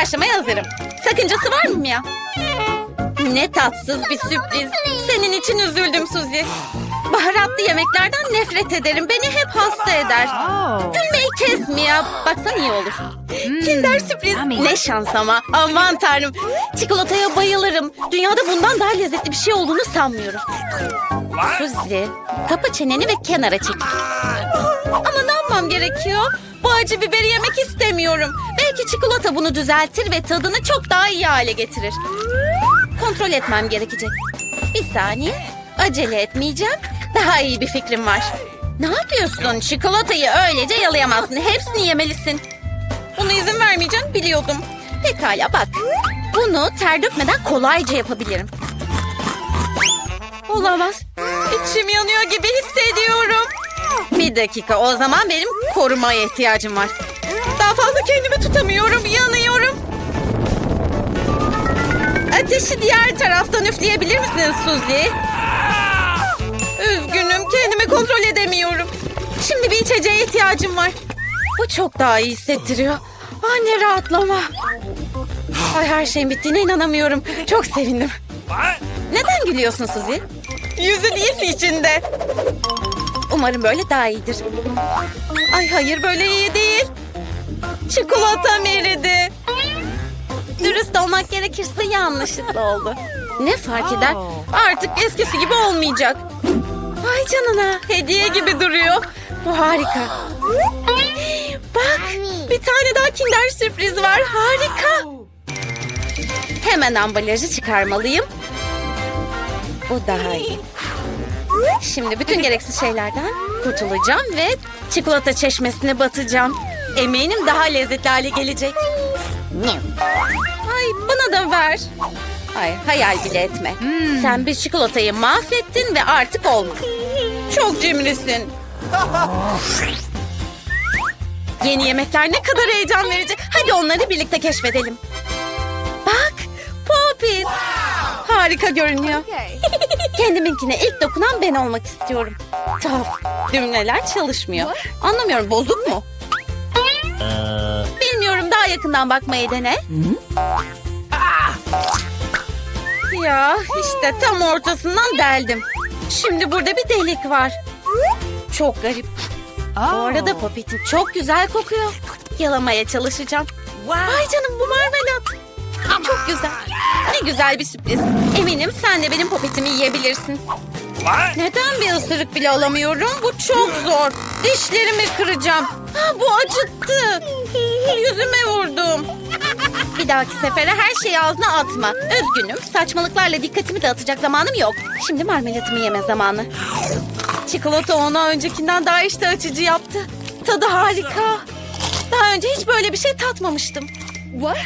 Başlamaya hazırım. Sakıncası var mı ya? Ne tatsız bir sürpriz. Senin için üzüldüm Suzi. Baharatlı yemeklerden nefret ederim. Beni hep hasta eder. Gülmeyi kes Mia. Baksan iyi olur. Kinder sürpriz. Ne şans ama. Aman tanrım. Çikolataya bayılırım. Dünyada bundan daha lezzetli bir şey olduğunu sanmıyorum. Suzi, kapa çeneni ve kenara çekil. Ama ne yapmam gerekiyor? Bu acı biberi yemek istemiyorum. Belki çikolata bunu düzeltir ve tadını çok daha iyi hale getirir. Kontrol etmem gerekecek. Bir saniye. Acele etmeyeceğim. Daha iyi bir fikrim var. Ne yapıyorsun? Çikolatayı öylece yalayamazsın. Hepsini yemelisin. Buna izin vermeyeceğim biliyordum. Pekala bak. Bunu ter dökmeden kolayca yapabilirim. Olamaz. İçim yanıyor gibi hissediyorum. Bir dakika o zaman benim korumaya ihtiyacım var. Daha fazla kendimi tutamıyorum. Yanıyorum. Ateşi diğer taraftan üfleyebilir misiniz Suzy? Üzgünüm kendimi kontrol edemiyorum. Şimdi bir içeceğe ihtiyacım var. Bu çok daha iyi hissettiriyor. Ah ne rahatlama. Ay her şeyin bittiğine inanamıyorum. Çok sevindim. Neden gülüyorsun Suzy? Yüzün iyisi içinde. Umarım böyle daha iyidir. Ay hayır böyle iyi değil. Çikolatam eridi. Dürüst olmak gerekirse yanlışlıkla oldu. Ne fark eder? Artık eskisi gibi olmayacak. Vay canına hediye gibi duruyor. Bu harika. Bak bir tane daha kinder sürpriz var. Harika. Hemen ambalajı çıkarmalıyım. Bu daha iyi. Şimdi bütün gereksiz şeylerden kurtulacağım ve çikolata çeşmesine batacağım. Eminim daha lezzetli hale gelecek. Ay bana da ver. Ay hayal bile etme. Sen bir çikolatayı mahvettin ve artık olmaz. Çok cimrisin. Yeni yemekler ne kadar heyecan verici. Hadi onları birlikte keşfedelim. Bak Poppet. Harika görünüyor. Kendiminkine ilk dokunan ben olmak istiyorum. Tuhaf. Düğmeler çalışmıyor. Anlamıyorum bozuk mu? Bilmiyorum daha yakından bakmayı dene. Ya işte tam ortasından deldim. Şimdi burada bir delik var. Çok garip. Bu arada papetim çok güzel kokuyor. Yalamaya çalışacağım. Vay canım bu marmelat. Çok güzel. Ne güzel bir sürpriz. Eminim sen de benim popetimi yiyebilirsin. Neden bir ısırık bile alamıyorum? Bu çok zor. Dişlerimi kıracağım. Ha, bu acıttı. Yüzüme vurdum. Bir dahaki sefere her şeyi ağzına atma. Üzgünüm. Saçmalıklarla dikkatimi dağıtacak zamanım yok. Şimdi marmelatımı yeme zamanı. Çikolata ona öncekinden daha iştah açıcı yaptı. Tadı harika. Daha önce hiç böyle bir şey tatmamıştım.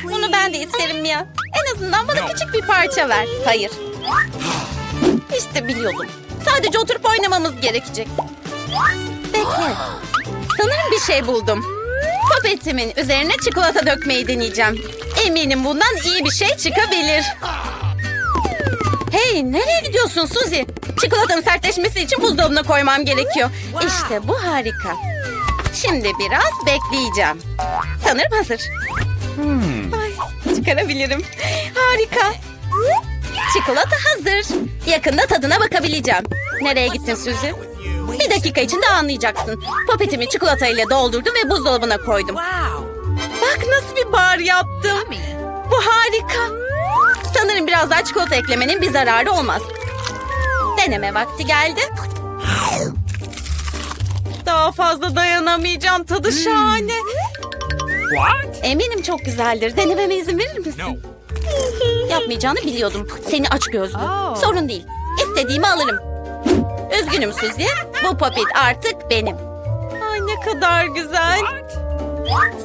Bunu ben de isterim Mia. En azından bana küçük bir parça ver. Hayır. İşte biliyordum. Sadece oturup oynamamız gerekecek. Bekle. Sanırım bir şey buldum. Popetimin üzerine çikolata dökmeyi deneyeceğim. Eminim bundan iyi bir şey çıkabilir. Hey nereye gidiyorsun Suzy? Çikolatanın sertleşmesi için buzdolabına koymam gerekiyor. İşte bu harika. Şimdi biraz bekleyeceğim. Sanırım hazır. Ay, çıkarabilirim. Harika. Çikolata hazır. Yakında tadına bakabileceğim. Nereye gittin Suzy? Bir dakika içinde anlayacaksın. Popetimi çikolatayla doldurdum ve buzdolabına koydum. Bak nasıl bir bar yaptım. Bu harika. Sanırım biraz daha çikolata eklemenin bir zararı olmaz. Deneme vakti geldi. Daha fazla dayanamayacağım. Tadı şahane. Eminim çok güzeldir. Denememe izin verir misin? Yapmayacağını biliyordum. Seni aç gözlü. Sorun değil. İstediğimi alırım. Üzgünüm Suzy. Bu popit artık benim. Ay ne kadar güzel.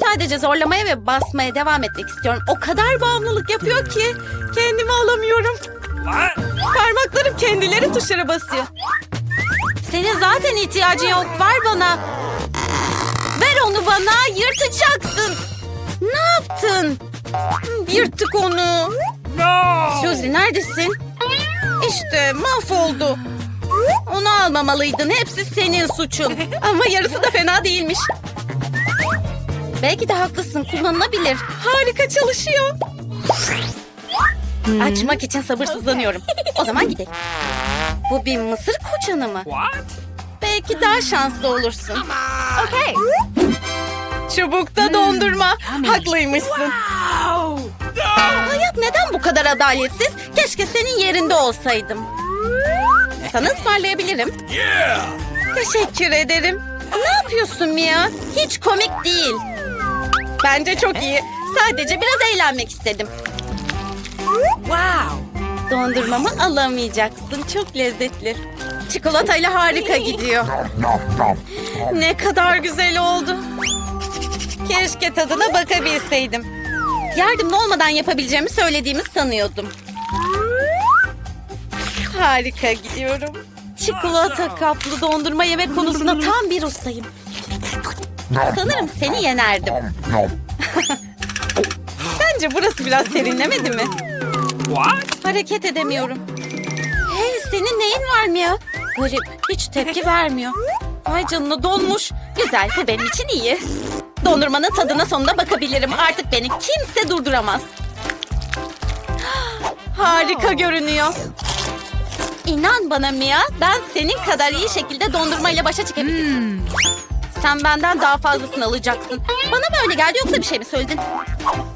Sadece zorlamaya ve basmaya devam etmek istiyorum. O kadar bağımlılık yapıyor ki kendimi alamıyorum. Parmaklarım kendileri tuşlara basıyor. Senin zaten ihtiyacın yok. Ver bana. Onu bana. Yırtacaksın. Ne yaptın? Yırttık onu. Suzy neredesin? İşte mahvoldu. Onu almamalıydın. Hepsi senin suçun. Ama yarısı da fena değilmiş. Belki de haklısın. Kullanılabilir. Harika çalışıyor. Açmak için sabırsızlanıyorum. O zaman gidelim. Bu bir mısır koçanı mı? What? Belki daha şanslı olursun. Okay. Çubukta dondurma. Haklıymışsın. Hayat neden bu kadar adaletsiz? Keşke senin yerinde olsaydım. Sana ısmarlayabilirim. Teşekkür ederim. Ne yapıyorsun Mia? Hiç komik değil. Bence çok iyi. Sadece biraz eğlenmek istedim. Wow! Dondurmamı alamayacaksın. Çok lezzetli. Çikolatayla harika gidiyor. Ne kadar güzel oldu. Keşke tadına bakabilseydim. Yardımlı olmadan yapabileceğimi söylediğimi sanıyordum. Harika gidiyorum. Çikolata kaplı dondurma yemek konusunda tam bir ustayım. Sanırım seni yenerdim. Sence burası biraz serinlemedi mi? Hareket edemiyorum. Hey senin neyin var mı ya? Garip hiç tepki vermiyor. Vay canına donmuş. Güzel bu benim için iyi. Dondurmanın tadına sonunda bakabilirim. Artık beni kimse durduramaz. Harika görünüyor. İnan bana Mia, ben senin kadar iyi şekilde dondurmayla başa çıkabilirim. Sen benden daha fazlasını alacaksın. Bana mı öyle geldi yoksa bir şey mi söyledin?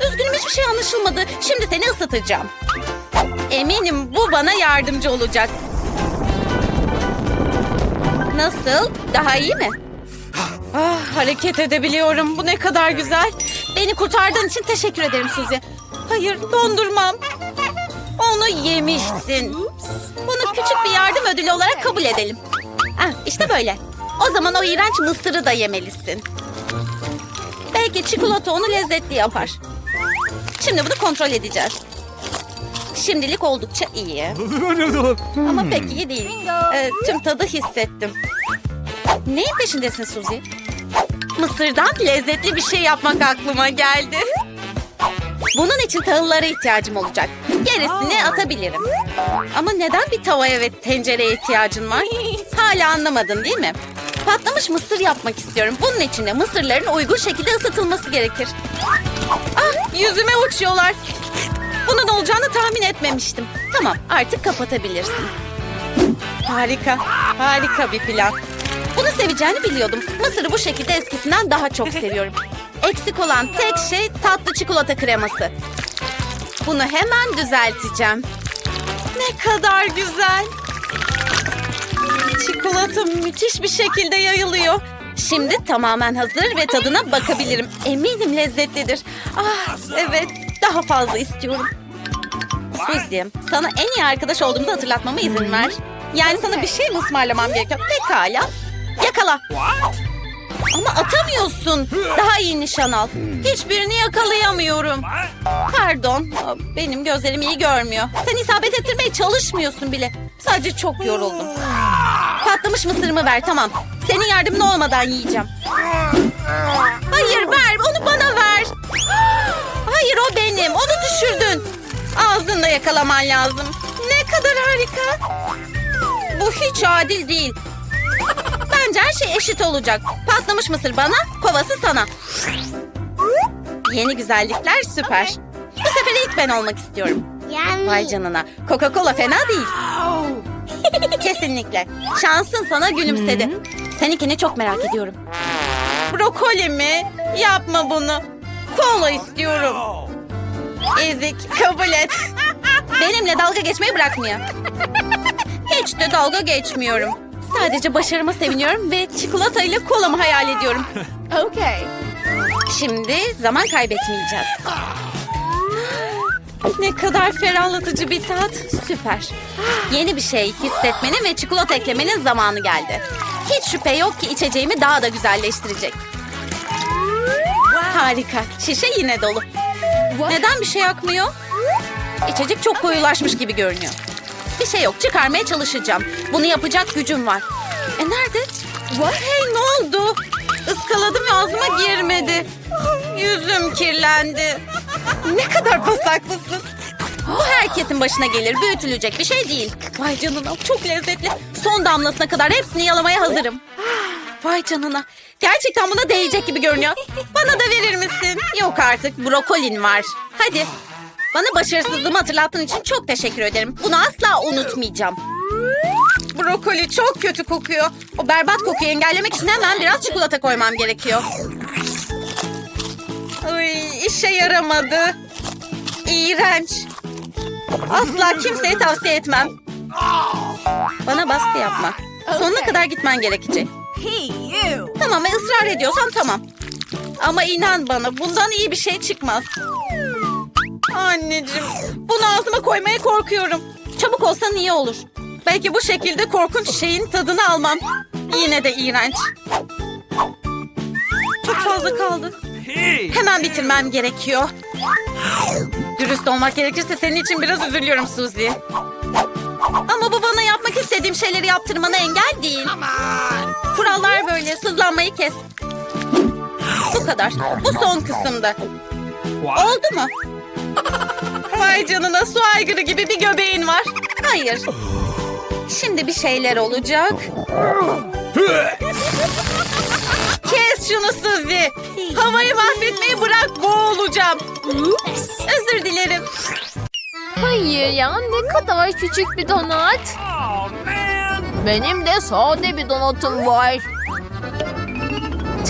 Üzgünüm hiçbir şey anlaşılmadı. Şimdi seni ısıtacağım. Eminim bu bana yardımcı olacak. Nasıl? Daha iyi mi? Ah, hareket edebiliyorum. Bu ne kadar güzel. Beni kurtardığın için teşekkür ederim Suzy. Hayır, dondurmam. Onu yemişsin. Bunu küçük bir yardım ödülü olarak kabul edelim. Ah, işte böyle. O zaman o iğrenç mısırı da yemelisin. Belki çikolata onu lezzetli yapar. Şimdi bunu kontrol edeceğiz. Şimdilik oldukça iyi. Ama pek iyi değil. Ee, tüm tadı hissettim. Neyin peşindesin Suzy? Mısırdan lezzetli bir şey yapmak aklıma geldi. Bunun için tahıllara ihtiyacım olacak. Gerisini atabilirim. Ama neden bir tavaya ve tencereye ihtiyacın var? Hala anlamadın değil mi? Patlamış mısır yapmak istiyorum. Bunun için de mısırların uygun şekilde ısıtılması gerekir. Ah yüzüme uçuyorlar. Bunun olacağını tahmin etmemiştim. Tamam artık kapatabilirsin. Harika, harika bir plan. Bunu seveceğini biliyordum. Mısırı bu şekilde eskisinden daha çok seviyorum. Eksik olan tek şey tatlı çikolata kreması. Bunu hemen düzelteceğim. Ne kadar güzel. Çikolata müthiş bir şekilde yayılıyor. Şimdi tamamen hazır ve tadına bakabilirim. Eminim lezzetlidir. Ah evet daha fazla istiyorum. Suzy, sana en iyi arkadaş olduğumuzu hatırlatmama izin ver. Yani sana bir şey mi ısmarlamam gerekiyor? Pekala. Yakala. Ama atamıyorsun. Daha iyi nişan al. Hiçbirini yakalayamıyorum. Pardon. Benim gözlerim iyi görmüyor. Sen isabet ettirmeye çalışmıyorsun bile. Sadece çok yoruldum. Patlamış mısırımı ver tamam. Senin yardımın olmadan yiyeceğim. Hayır ver onu bana ver. Hayır o benim. Onu düşürdün. Ağzınla yakalaman lazım. Ne kadar harika. Bu hiç adil değil. Bence her şey eşit olacak. Patlamış mısır bana, kovası sana. Yeni güzellikler süper. Bu sefer ilk ben olmak istiyorum. Vay canına. Coca-Cola fena değil. Kesinlikle. Şansın sana gülümsedi. Seninkini çok merak ediyorum. Brokoli mi? Yapma bunu. Kola istiyorum. Ezik kabul et. Benimle dalga geçmeyi bırakmıyor. Hiç de dalga geçmiyorum. Sadece başarıma seviniyorum ve çikolata ile kolamı hayal ediyorum. Okay. Şimdi zaman kaybetmeyeceğiz. Ne kadar ferahlatıcı bir tat. Süper. Yeni bir şey hissetmenin ve çikolata eklemenin zamanı geldi. Hiç şüphe yok ki içeceğimi daha da güzelleştirecek. Harika. Şişe yine dolu. Neden bir şey akmıyor? İçecek çok koyulaşmış gibi görünüyor. Bir şey yok. Çıkarmaya çalışacağım. Bunu yapacak gücüm var. E nerede? Hey ne oldu? Iskaladım ve ağzıma girmedi. Yüzüm kirlendi. Ne kadar pasaklısın. Bu herkesin başına gelir. Büyütülecek bir şey değil. Vay canına çok lezzetli. Son damlasına kadar hepsini yalamaya hazırım. Vay canına. Gerçekten buna değecek gibi görünüyor. Bana da verir misin? Yok artık brokolin var. Hadi. Bana başarısızlığımı hatırlattığın için çok teşekkür ederim. Bunu asla unutmayacağım. Brokoli çok kötü kokuyor. O berbat kokuyu engellemek için hemen biraz çikolata koymam gerekiyor. Ay, işe yaramadı. İğrenç. Asla kimseye tavsiye etmem. Bana baskı yapma. Sonuna kadar gitmen gerekecek. Tamam ısrar ediyorsan tamam. Ama inan bana bundan iyi bir şey çıkmaz. Anneciğim bunu ağzıma koymaya korkuyorum. Çabuk olsan iyi olur. Belki bu şekilde korkunç şeyin tadını almam. Yine de iğrenç. Çok fazla kaldı. Hemen bitirmem gerekiyor. Dürüst olmak gerekirse senin için biraz üzülüyorum Suzy. Ama bu bana yapmak istediğim şeyleri yaptırmana engel değil. Kurallar böyle. Sızlanmayı kes. Bu kadar. Bu son kısımda. Oldu mu? Vay canına su aygırı gibi bir göbeğin var. Hayır. Şimdi bir şeyler olacak. Kes şunu Suzy. Havayı mahvetmeyi bırak boğulacağım. Özür dilerim. Hayır ya ne kadar küçük bir donat. Benim de sade bir donatım var.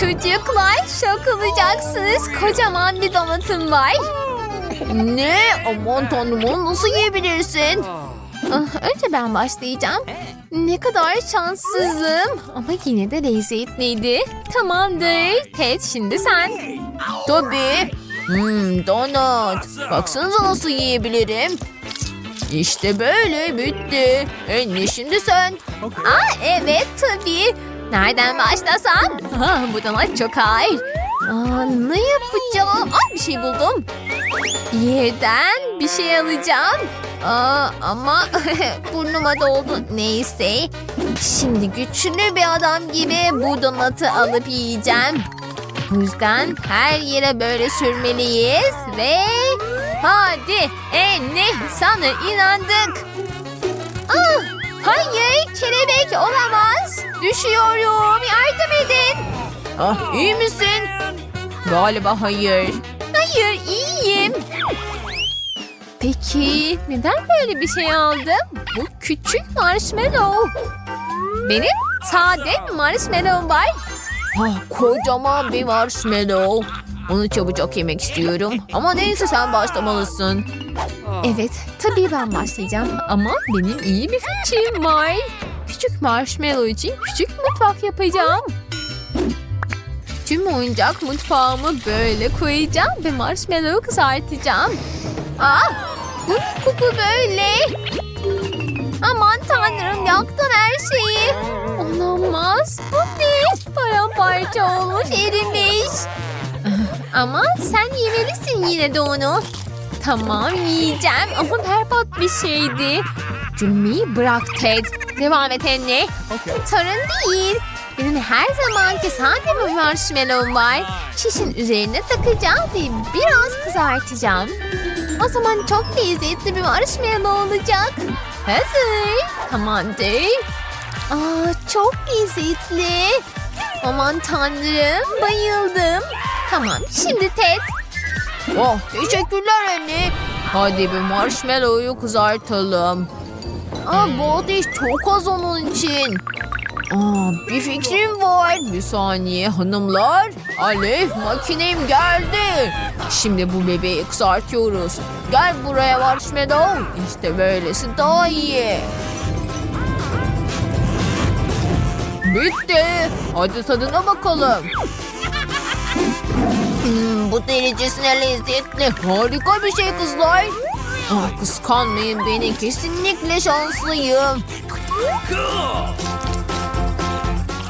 Çocuklar şok olacaksınız. Kocaman bir donatım var. Ne? Aman tanrım onu nasıl yiyebilirsin? Ah, Önce ben başlayacağım. Ne kadar şanssızım. Ama yine de lezzetliydi. Tamamdır. Ted şimdi sen. Tabii. Hmm, donut. Baksanıza nasıl yiyebilirim. İşte böyle bitti. En şimdi sen. Aa evet tabii. Nereden başlasam? Ha, bu donut çok ağır. Aa, ne yapacağım? Aa, bir şey buldum. Yerden bir şey alacağım. Aa, ama burnuma doldu. Neyse. Şimdi güçlü bir adam gibi bu donatı alıp yiyeceğim. Bu yüzden her yere böyle sürmeliyiz ve hadi Enni sana inandık. Ah, hayır kelebek olamaz. Düşüyorum yardım edin. Ah iyi misin? Galiba hayır. Hayır iyiyim. Peki neden böyle bir şey aldım? Bu küçük marshmallow. Benim sade marshmallow var. Ah, kocaman bir marshmallow. Onu çabucak yemek istiyorum. Ama neyse sen başlamalısın. Evet, tabii ben başlayacağım. Ama benim iyi bir fikrim var. Küçük marshmallow için küçük mutfak yapacağım. Tüm oyuncak mutfağımı böyle koyacağım ve marshmallow kızartacağım. Ah, bu ne koku böyle? Aman tanrım yaktım her şeyi. Olamaz. Bu ne? Paramparça olmuş erimiş. Ama sen yemelisin yine de onu. Tamam yiyeceğim ama berbat bir şeydi. Gülmeyi bırak Ted. Devam et anne. Sorun değil. Benim her zamanki sade bir marshmallow var. Şişin üzerine takacağım ve biraz kızartacağım. O zaman çok lezzetli bir marshmallow olacak. Hazır. Tamamdır. Aa, çok lezzetli. Aman tanrım bayıldım. Tamam şimdi Ted. Oh teşekkürler anne. Hadi bir marshmallow'u kızartalım. Aa, bu ateş çok az onun için. Aa, bir fikrim var. Bir saniye hanımlar. Alev makinem geldi. Şimdi bu bebeği kızartıyoruz. Gel buraya marshmallow. İşte böylesi daha iyi. Bitti. Hadi tadına bakalım. Hmm, bu derecesine lezzetli. Harika bir şey kızlar. Ah, kıskanmayın beni. Kesinlikle şanslıyım.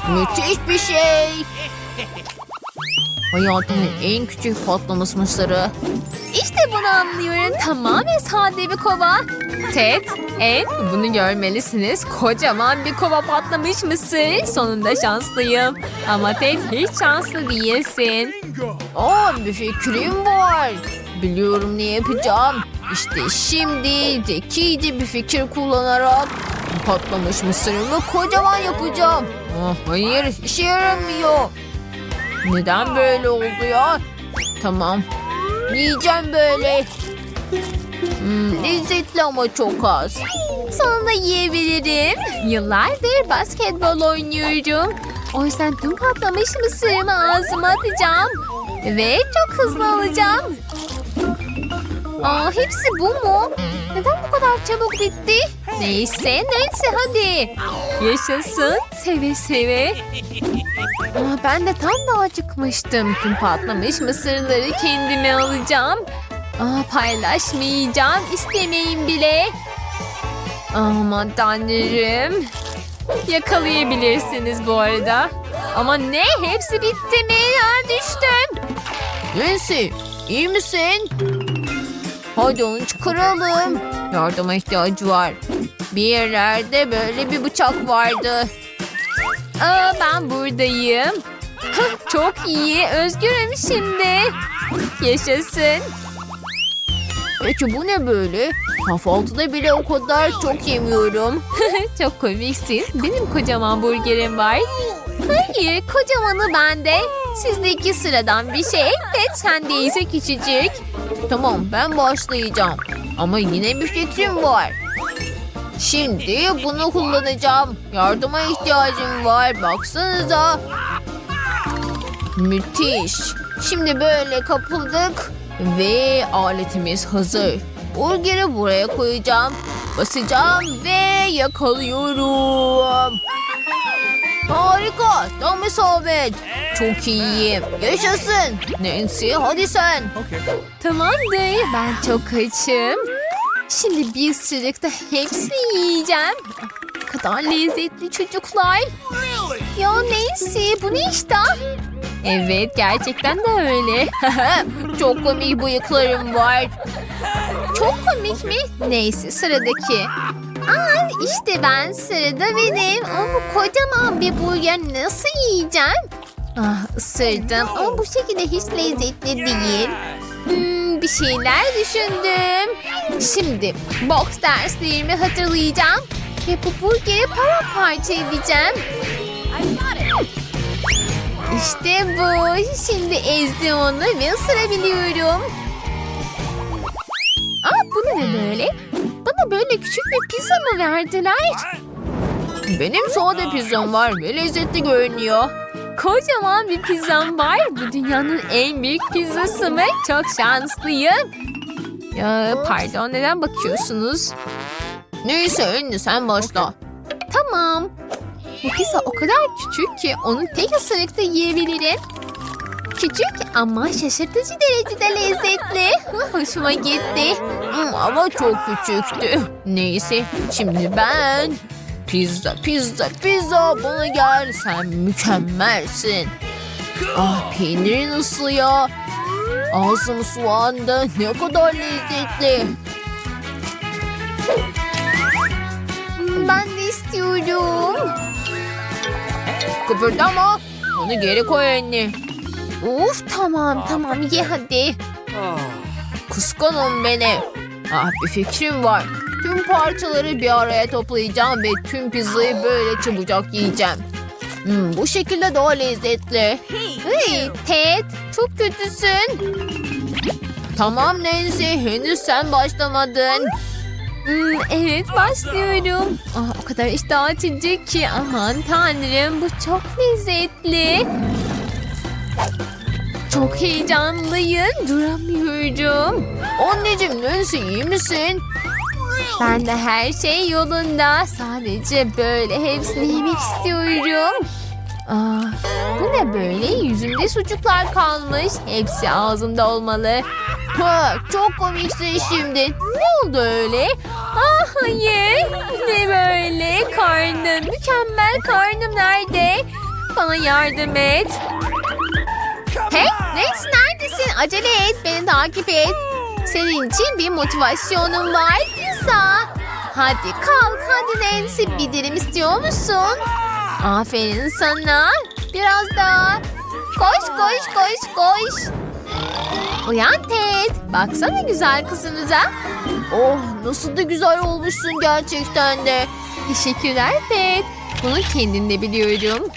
Müthiş bir şey. Hayatımın en küçük patlamış mısırı. İşte bunu anlıyorum. Tamamen sade bir kova. Ted, En, bunu görmelisiniz. Kocaman bir kova patlamış mısır. Sonunda şanslıyım. Ama Ted hiç şanslı değilsin. Aa, bir fikrim var. Biliyorum ne yapacağım. İşte şimdi zekice bir fikir kullanarak patlamış mısırımı kocaman yapacağım. Oh, hayır işe yaramıyor. Neden böyle oldu ya? Tamam. Yiyeceğim böyle. Hmm, lezzetli ama çok az. Sonunda yiyebilirim. Yıllardır basketbol oynuyorum. O yüzden tüm patlamış mısırımı ağzıma atacağım. Ve çok hızlı alacağım. Aa, hepsi bu mu? Neden bu kadar çabuk bitti? Neyse neyse hadi. Yaşasın seve seve. Aa, ben de tam da acıkmıştım. Tüm patlamış mısırları kendime alacağım. Aa, paylaşmayacağım. İstemeyin bile. Aman tanrım. Yakalayabilirsiniz bu arada. Ama ne? Hepsi bitti mi? Ya düştüm. Nancy iyi misin? Hadi onu çıkaralım. Yardıma ihtiyacı var. Bir yerlerde böyle bir bıçak vardı. Aa, ben buradayım. Çok iyi. Özgürüm şimdi. Yaşasın. Peki bu ne böyle? Kahvaltıda bile o kadar çok yemiyorum. çok komiksin. Benim kocaman burgerim var. Hayır, kocamanı bende. Sizdeki sıradan bir şey. Pet sende ise küçücük. Tamam, ben başlayacağım. Ama yine bir fikrim var. Şimdi bunu kullanacağım. Yardıma ihtiyacım var. Baksanıza. Müthiş. Şimdi böyle kapıldık ve aletimiz hazır. Burgeri buraya koyacağım. Basacağım ve yakalıyorum. Harika. Tam isabet. Çok iyiyim. Yaşasın. Nancy hadi sen. Tamamdır. Ben çok açım. Şimdi bir ısırıkta hepsini yiyeceğim. Ne kadar lezzetli çocuklar. Ya Nancy bu ne iştah? Evet gerçekten de öyle. Çok komik bıyıklarım var. Çok komik mi? Neyse sıradaki. Aa işte ben sırada benim. Ama kocaman bir burger nasıl yiyeceğim? Ah ısırdım ama bu şekilde hiç lezzetli değil. Bir şeyler düşündüm. Şimdi box derslerimi hatırlayacağım. Ve bu burgeri paramparça edeceğim. İşte bu. Şimdi ezdim onu ve ısırabiliyorum. Aa bu ne böyle? Bana böyle küçük bir pizza mı verdiler? Benim sade pizzam var ve lezzetli görünüyor. Kocaman bir pizzam var. Bu dünyanın en büyük pizzası mı? Çok şanslıyım. Ya pardon neden bakıyorsunuz? Neyse ünlü sen başla. Tamam. Bu pizza o kadar küçük ki onu tek ısırıkta yiyebilirim. Küçük ama şaşırtıcı derecede lezzetli. Hoşuma gitti. Ama çok küçüktü. Neyse şimdi ben... Pizza, pizza, pizza bana gel. Sen mükemmelsin. Ah peynirin ıslı ya. Ağzım sulandı. Ne kadar lezzetli. Ben de istiyorum. Kıpırdama. Onu geri koy anne. Uf tamam tamam ye hadi. Kıskanın beni. Ah bir fikrim var. Tüm parçaları bir araya toplayacağım ve tüm pizzayı böyle çabucak yiyeceğim. Hmm, bu şekilde daha lezzetli. Hey Ted çok kötüsün. Tamam Nancy henüz sen başlamadın. Hmm, evet başlıyorum. Ah, o kadar iştah açıcı ki aman tanrım bu çok lezzetli. Çok heyecanlıyım duramıyorum. Anneciğim Nancy iyi misin? Ben de her şey yolunda. Sadece böyle hepsini yemek istiyorum. Aa, bu ne böyle? Yüzümde sucuklar kalmış. Hepsi ağzımda olmalı. Ha, çok komiksin şimdi. Ne oldu öyle? Ah hayır. Ne böyle? Karnım. Mükemmel karnım nerede? Bana yardım et. Hey Nancy neredesin? Acele et. Beni takip et. Senin için bir motivasyonum var. Pizza. Hadi kalk hadi Nancy. Bir dilim istiyor musun? Aferin sana. Biraz daha. Koş koş koş koş. Uyan Ted. Baksana güzel kızımıza. Oh nasıl da güzel olmuşsun gerçekten de. Teşekkürler Ted. Bunu kendimde biliyorum.